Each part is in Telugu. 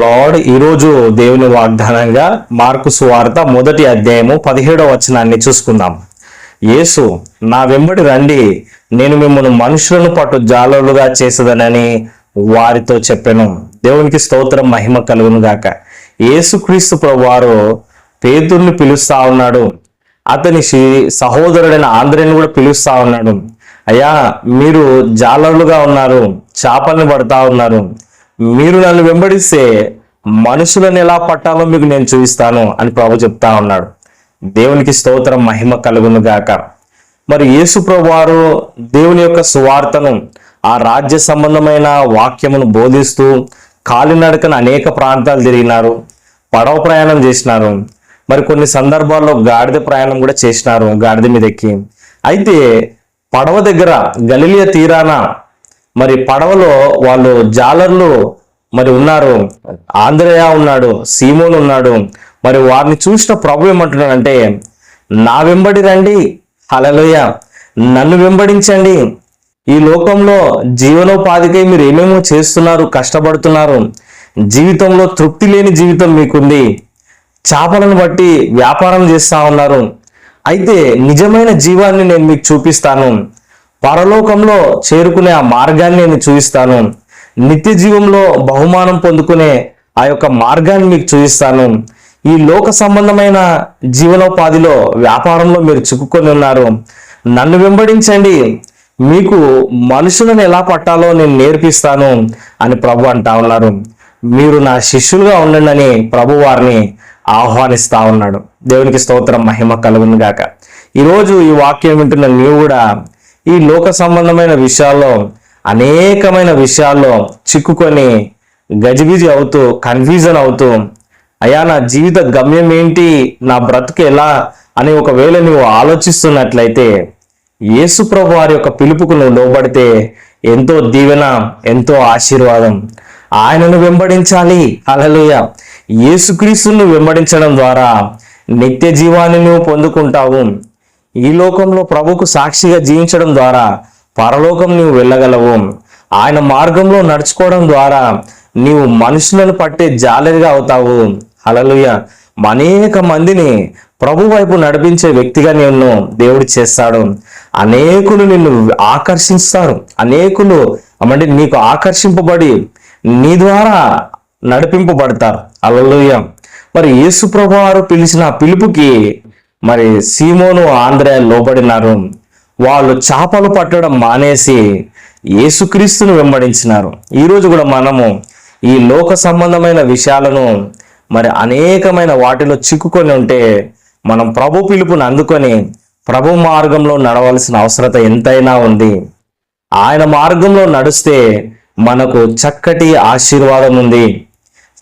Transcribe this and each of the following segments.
లార్డ్ ఈరోజు దేవుని వాగ్దానంగా మార్కు సువార్త మొదటి అధ్యాయము పదిహేడవ వచనాన్ని చూసుకుందాం. యేసు నా వెంబడి రండి నేను మిమ్మల్ని మనుషులను పట్టు జాలలుగా చేసేదనని వారితో చెప్పాను. దేవునికి స్తోత్రం మహిమ కలుగును గాక. యేసుక్రీస్తు వారు పేతుర్ని పిలుస్తా ఉన్నాడు. అతని సహోదరుడైన ఆంధ్రని కూడా పిలుస్తా ఉన్నాడు. అయ్యా మీరు జాలర్లుగా ఉన్నారు చేపల్ని పడతా ఉన్నారు. మీరు నన్ను వెంబడిస్తే మనుషులను ఎలా పట్టాలో మీకు నేను చూపిస్తాను అని ప్రభు చెప్తా ఉన్నాడు. దేవునికి స్తోత్రం మహిమ కలుగును గాక. మరి యేసు వారు దేవుని యొక్క సువార్తను ఆ రాజ్య సంబంధమైన వాక్యమును బోధిస్తూ కాలినడకన అనేక ప్రాంతాలు తిరిగినారు. పడవ ప్రయాణం చేసినారు. మరి కొన్ని సందర్భాల్లో గాడిద ప్రయాణం కూడా చేసినారు గాడిద మీద ఎక్కి అయితే పడవ దగ్గర గలిలియ తీరాన మరి పడవలో వాళ్ళు జాలర్లు మరి ఉన్నారు. ఆంధ్రయ ఉన్నాడు సీమోన్ ఉన్నాడు. మరి వారిని చూసిన ప్రభు ఏమంటున్నాడంటే నా వెంబడి రండి. హలలోయ నన్ను వెంబడించండి. ఈ లోకంలో జీవనోపాధికై మీరు ఏమేమో చేస్తున్నారు కష్టపడుతున్నారు. జీవితంలో తృప్తి లేని జీవితం మీకుంది. చేపలను బట్టి వ్యాపారం చేస్తా ఉన్నారు. అయితే నిజమైన జీవాన్ని నేను మీకు చూపిస్తాను. పరలోకంలో చేరుకునే ఆ మార్గాన్ని నేను చూపిస్తాను నిత్య జీవంలో బహుమానం పొందుకునే ఆ యొక్క మార్గాన్ని మీకు చూపిస్తాను ఈ లోక సంబంధమైన జీవనోపాధిలో వ్యాపారంలో మీరు చిక్కుకొని ఉన్నారు. నన్ను వెంబడించండి. మీకు మనుషులను ఎలా పట్టాలో నేను నేర్పిస్తాను అని ప్రభు అంటా ఉన్నారు. మీరు నా శిష్యులుగా ఉండండి అని ప్రభు వారిని ఆహ్వానిస్తా ఉన్నాడు. దేవునికి స్తోత్రం మహిమ కలుగును గాక ఈరోజు ఈ వాక్యం వింటున్న నీవు కూడా ఈ లోక సంబంధమైన విషయాల్లో అనేకమైన విషయాల్లో చిక్కుకొని గజిబిజి అవుతూ కన్ఫ్యూజన్ అవుతూ అయ్యా నా జీవిత గమ్యం ఏంటి? నా బ్రతుకు ఎలా? అని ఒకవేళ నువ్వు ఆలోచిస్తున్నట్లయితే యేసుప్రభు వారి యొక్క పిలుపుకు నువ్వు లోబడితే ఎంతో దీవెన ఎంతో ఆశీర్వాదం. ఆయనను వెంబడించాలి. అలలుయ యేసుక్రీస్తును వెంబడించడం ద్వారా నిత్య జీవాన్ని నువ్వు పొందుకుంటావు. ఈ లోకంలో ప్రభుకు సాక్షిగా జీవించడం ద్వారా పరలోకం నీవు వెళ్ళగలవు. ఆయన మార్గంలో నడుచుకోవడం ద్వారా నీవు మనుషులను పట్టే జాలరిగా అవుతావు. అలలుయ అనేక మందిని ప్రభు వైపు నడిపించే వ్యక్తిగా నిన్ను దేవుడు చేస్తాడు. అనేకులు నిన్ను ఆకర్షిస్తారు. అనేకులు అంటే నీకు ఆకర్షింపబడి నీ ద్వారా నడిపింపబడతారు. అలలుయ మరి యేసు ప్రభు వారు పిలిచిన పిలుపుకి మరి సీమోను ఆంధ్ర లోబడినారు. వాళ్ళు చేపలు పట్టడం మానేసి యేసుక్రీస్తును వెంబడించినారు. ఈరోజు కూడా మనము ఈ లోక సంబంధమైన విషయాలను మరి అనేకమైన వాటిలో చిక్కుకొని ఉంటే మనం ప్రభు పిలుపుని అందుకొని ప్రభు మార్గంలో నడవలసిన అవసరత ఎంతైనా ఉంది. ఆయన మార్గంలో నడిస్తే మనకు చక్కటి ఆశీర్వాదం ఉంది.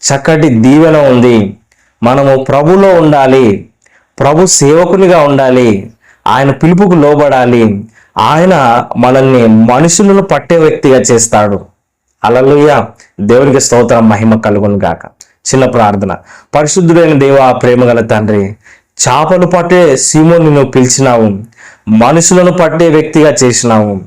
చక్కటి దీవెన ఉంది. మనము ప్రభులో ఉండాలి. ప్రభు సేవకునిగా ఉండాలి. ఆయన పిలుపుకు లోబడాలి. ఆయన మనల్ని మనుషులను పట్టే వ్యక్తిగా చేస్తాడు. అలలుయ దేవునికి స్తోత్రం మహిమ కలుగును గాక. చిన్న ప్రార్థన. పరిశుద్ధుడైన దేవ ప్రేమగల తండ్రి చేపలు పట్టే సీమోని నువ్వు పిలిచినావు. మనుషులను పట్టే వ్యక్తిగా చేసినావు.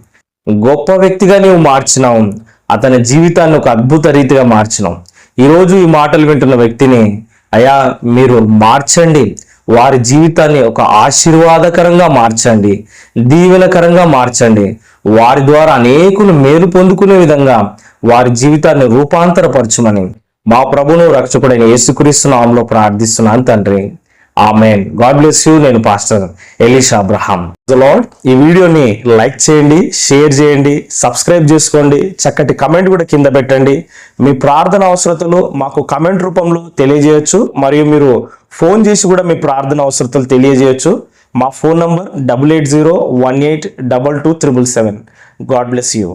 గొప్ప వ్యక్తిగా నీవు మార్చినావు. అతని జీవితాన్ని ఒక అద్భుత రీతిగా మార్చినావు. ఈరోజు ఈ మాటలు వింటున్న వ్యక్తిని అయా మీరు మార్చండి. వారి జీవితాన్ని ఒక ఆశీర్వాదకరంగా మార్చండి దీవెనకరంగా మార్చండి. వారి ద్వారా అనేకులు మేలు పొందుకునే విధంగా వారి జీవితాన్ని రూపాంతరపరచుమని మా ప్రభును రక్షకుడైన యేసుక్రీస్తు నామంలో ప్రార్థిస్తున్నాను తండ్రి. ఆమెన్. God bless you. నేను పాస్టర్ ఎలీషా అబ్రహాం. లార్డ్ ఈ వీడియోని లైక్ చేయండి షేర్ చేయండి సబ్స్క్రైబ్ చేసుకోండి చక్కటి కమెంట్ కూడా కింద పెట్టండి. మీ ప్రార్థన అవసరతలు మాకు కమెంట్ రూపంలో తెలియజేయచ్చు. మరియు మీరు ఫోన్ చేసి కూడా మీ ప్రార్థన అవసరతలు తెలియజేయచ్చు. మా phone number double eight zero one eight double two triple seven. God bless you.